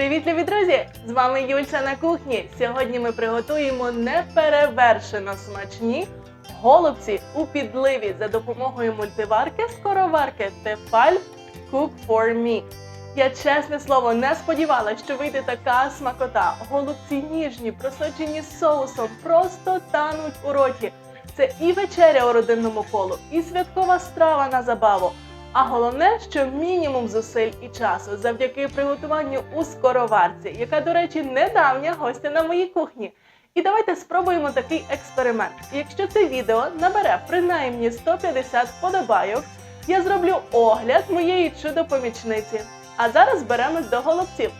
Привіт, любі друзі! З вами Юльця на кухні. Сьогодні ми приготуємо неперевершено смачні голубці у підливі за допомогою мультиварки скороварки Tefal Cook for Me. Я чесне слово не сподівалася, що вийде така смакота. Голубці ніжні, просочені соусом, просто тануть у роті. Це і вечеря у родинному колу, і святкова страва на забаву. А головне, що мінімум зусиль і часу завдяки приготуванню у скороварці, яка, до речі, недавня гостя на моїй кухні. І давайте спробуємо такий експеримент. Якщо це відео набере принаймні 150 вподобайок, я зроблю огляд моєї чудо-помічниці. А зараз беремось до голубців.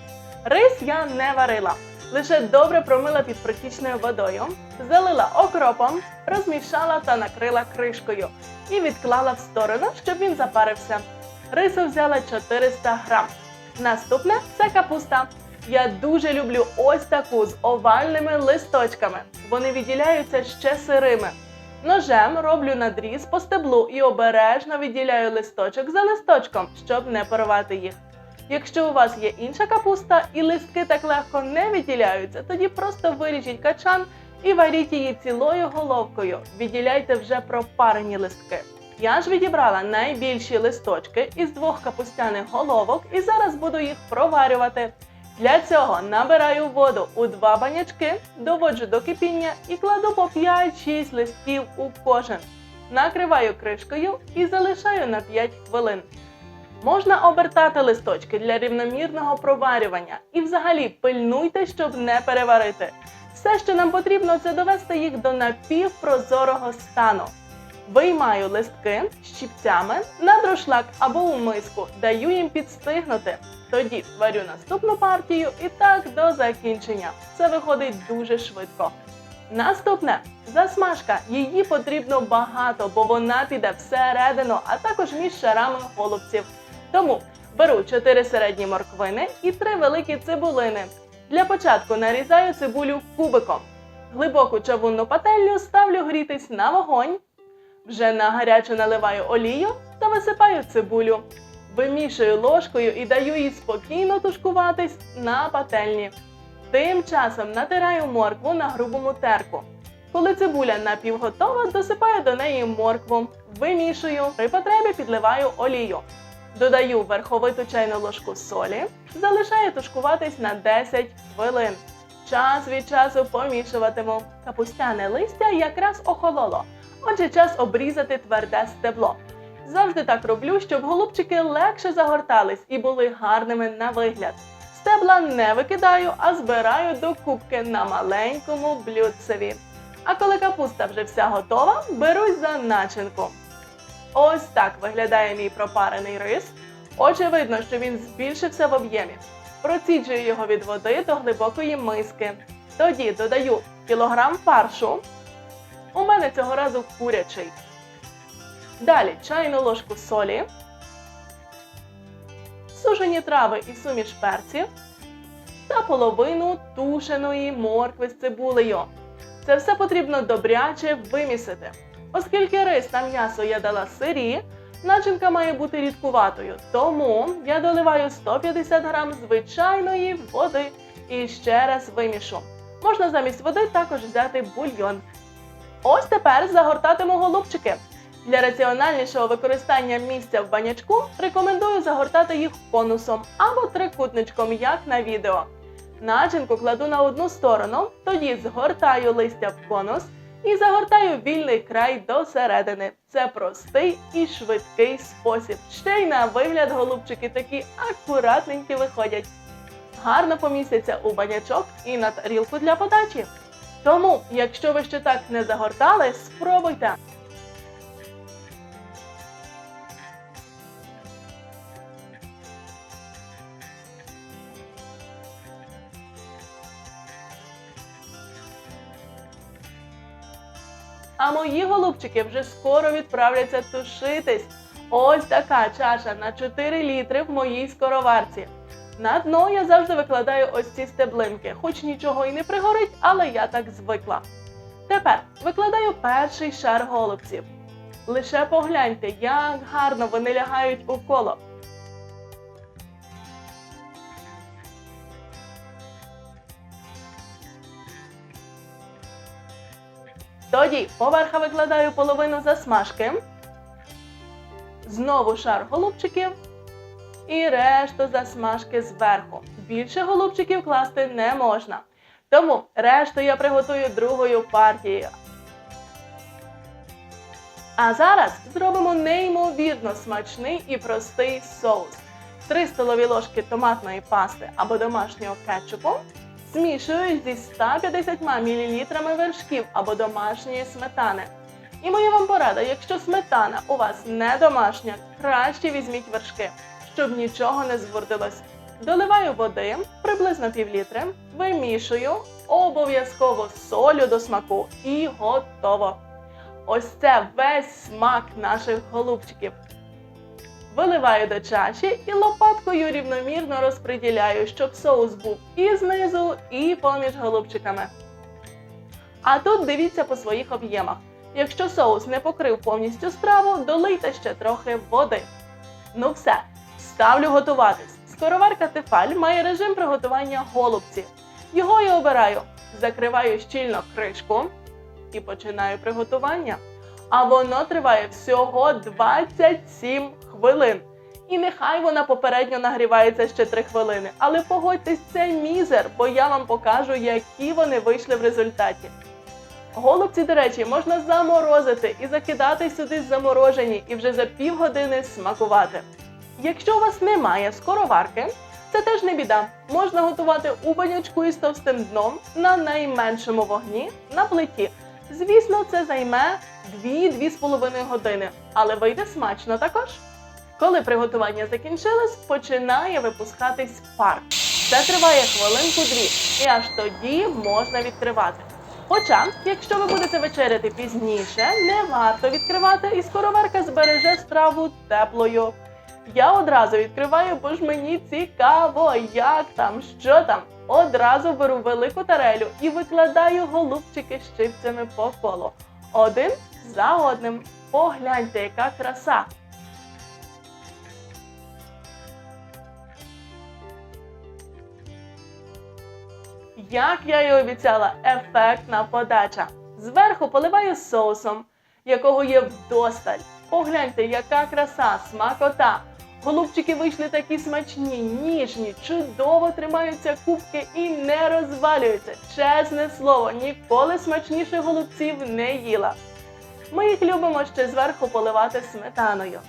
Рис я не варила, лише добре промила під протічною водою, залила окропом, розмішала та накрила кришкою і відклала в сторону, щоб він запарився. Рису взяла 400 грам. Наступне це капуста. Я дуже люблю ось таку з овальними листочками. Вони відділяються ще сирими. Ножем роблю надріз по стеблу і обережно відділяю листочок за листочком, щоб не порвати їх. Якщо у вас є інша капуста і листки так легко не відділяються, тоді просто виріжіть качан і варіть її цілою головкою. Відділяйте вже пропарені листки. Я ж відібрала найбільші листочки із двох капустяних головок і зараз буду їх проварювати. Для цього набираю воду у два банячки, доводжу до кипіння і кладу по 5-6 листків у кожен. Накриваю кришкою і залишаю на 5 хвилин. Можна обертати листочки для рівномірного проварювання і взагалі пильнуйте, щоб не переварити. Все, що нам потрібно, це довести їх до напівпрозорого стану. Виймаю листки щіпцями на друшлак або у миску, даю їм підстигнути. Тоді варю наступну партію і так до закінчення. Це виходить дуже швидко. Наступне засмажка. Її потрібно багато, бо вона піде всередину, а також між шарами голубців. Тому беру 4 середні морквини і 3 великі цибулини. Для початку нарізаю цибулю кубиком. Глибоку чавунну пательню ставлю грітись на вогонь. Вже на гарячу наливаю олію та висипаю цибулю. Вимішую ложкою і даю їй спокійно тушкуватись на пательні. Тим часом натираю моркву на грубому терку. Коли цибуля напівготова, досипаю до неї моркву, вимішую, при потребі підливаю олію. Додаю верховиту чайну ложку солі, залишаю тушкуватись на 10 хвилин. Час від часу помішуватиму. Капустяне листя якраз охололо, отже час обрізати тверде стебло. Завжди так роблю, щоб голубчики легше загортались і були гарними на вигляд. Стебла не викидаю, а збираю до кубки на маленькому блюдцеві. А коли капуста вже вся готова, берусь за начинку. Ось так виглядає мій пропарений рис. Очевидно, що він збільшився в об'ємі. Проціджую його від води до глибокої миски. Тоді додаю кілограм фаршу. У мене цього разу курячий. Далі чайну ложку солі, сушені трави і суміш перців та половину тушеної моркви з цибулею. Це все потрібно добряче вимісити. Оскільки рис та м'ясо я дала сирі, начинка має бути рідкуватою, тому я доливаю 150 грам звичайної води і ще раз вимішу. Можна замість води також взяти бульйон. Ось тепер загортатиму голубчики. Для раціональнішого використання місця в банячку рекомендую загортати їх конусом або трикутничком, як на відео. Начинку кладу на одну сторону, тоді згортаю листя в конус і загортаю вільний край до середини. Це простий і швидкий спосіб. Ще й на вигляд голубчики такі акуратненькі виходять. Гарно помістяться у банячок і на тарілку для подачі. Тому, якщо ви ще так не загортали, спробуйте. А мої голубчики вже скоро відправляться тушитись. Ось така чаша на 4 літри в моїй скороварці. На дно я завжди викладаю ось ці стеблинки, хоч нічого і не пригорить, але я так звикла. Тепер викладаю перший шар голубців. Лише погляньте, як гарно вони лягають у коло. Тоді поверха викладаю половину засмажки, знову шар голубчиків і решту засмажки зверху. Більше голубчиків класти не можна. Тому решту я приготую другою партією. А зараз зробимо неймовірно смачний і простий соус. 3 столові ложки томатної пасти або домашнього кетчупу змішую зі 150 мл вершків або домашньої сметани. І моя вам порада, якщо сметана у вас не домашня, краще візьміть вершки, щоб нічого не згордилось. Доливаю води приблизно пів літри, вимішую, обов'язково солю до смаку і готово. Ось це весь смак наших голубчиків. Виливаю до чаші і лопаткою рівномірно розподіляю, щоб соус був і знизу, і поміж голубчиками. А тут дивіться по своїх об'ємах. Якщо соус не покрив повністю страву, долийте ще трохи води. Ну все, ставлю готуватись. Скороварка Тефаль має режим приготування голубців. Його я обираю, закриваю щільно кришку і починаю приготування. А воно триває всього 27 хвилин. І нехай вона попередньо нагрівається ще 3 хвилини. Але погодьтесь, це мізер, бо я вам покажу, які вони вийшли в результаті. Голубці, до речі, можна заморозити і закидати сюди заморожені і вже за півгодини смакувати. Якщо у вас немає скороварки, це теж не біда. Можна готувати у банячку із товстим дном на найменшому вогні на плиті. Звісно, це займе 2-2,5 години, але вийде смачно також. Коли приготування закінчилось, починає випускатись пар. Це триває хвилинку-дві, і аж тоді можна відкривати. Хоча, якщо ви будете вечеряти пізніше, не варто відкривати, і скороварка збереже страву теплою. Я одразу відкриваю, бо ж мені цікаво, як там, що там. Одразу беру велику тарелю і викладаю голубчики з чипцями по колу. Один за одним. Погляньте, яка краса! Як я і обіцяла, ефектна подача. Зверху поливаю соусом, якого є вдосталь. Погляньте, яка краса, смакота. Голубчики вийшли такі смачні, ніжні, чудово тримаються кубки і не розвалюються. Чесне слово, ніколи смачніше голубців не їла. Ми їх любимо ще зверху поливати сметаною.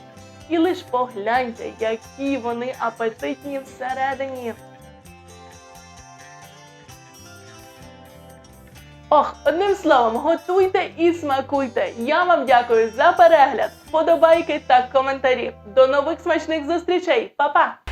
І лиш погляньте, які вони апетитні всередині. Ох, одним словом, готуйте і смакуйте. Я вам дякую за перегляд, вподобайки та коментарі. До нових смачних зустрічей, Па-па!